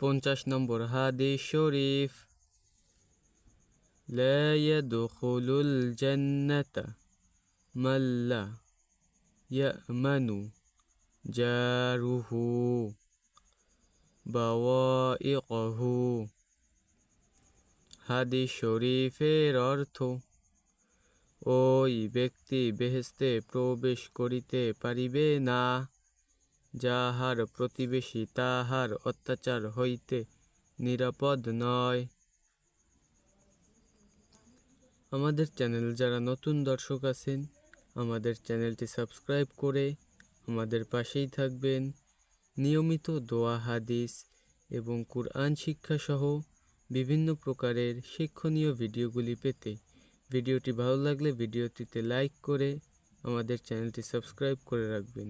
পঞ্চাশ নম্বর হাদিস শরীফ لا يدخل الجنة من لا يأمن جاره بوائقه হাদিস শরীফের অর্থ ওই ব্যক্তি বেহেস্তে প্রবেশ করিতে পারিবে না যাহার প্রতিবেশী, তাহার অত্যাচার হইতে নিরাপদ নয়। আমাদের চ্যানেল যারা নতুন দর্শক আছেন, আমাদের চ্যানেলটি সাবস্ক্রাইব করে আমাদের পাশেই থাকবেন। নিয়মিত দোয়া, হাদিস এবং কুরআন শিক্ষাসহ বিভিন্ন প্রকারের শিক্ষণীয় ভিডিওগুলি পেতে ভিডিওটি ভালো লাগলে ভিডিওটিতে লাইক করে আমাদের চ্যানেলটি সাবস্ক্রাইব করে রাখবেন।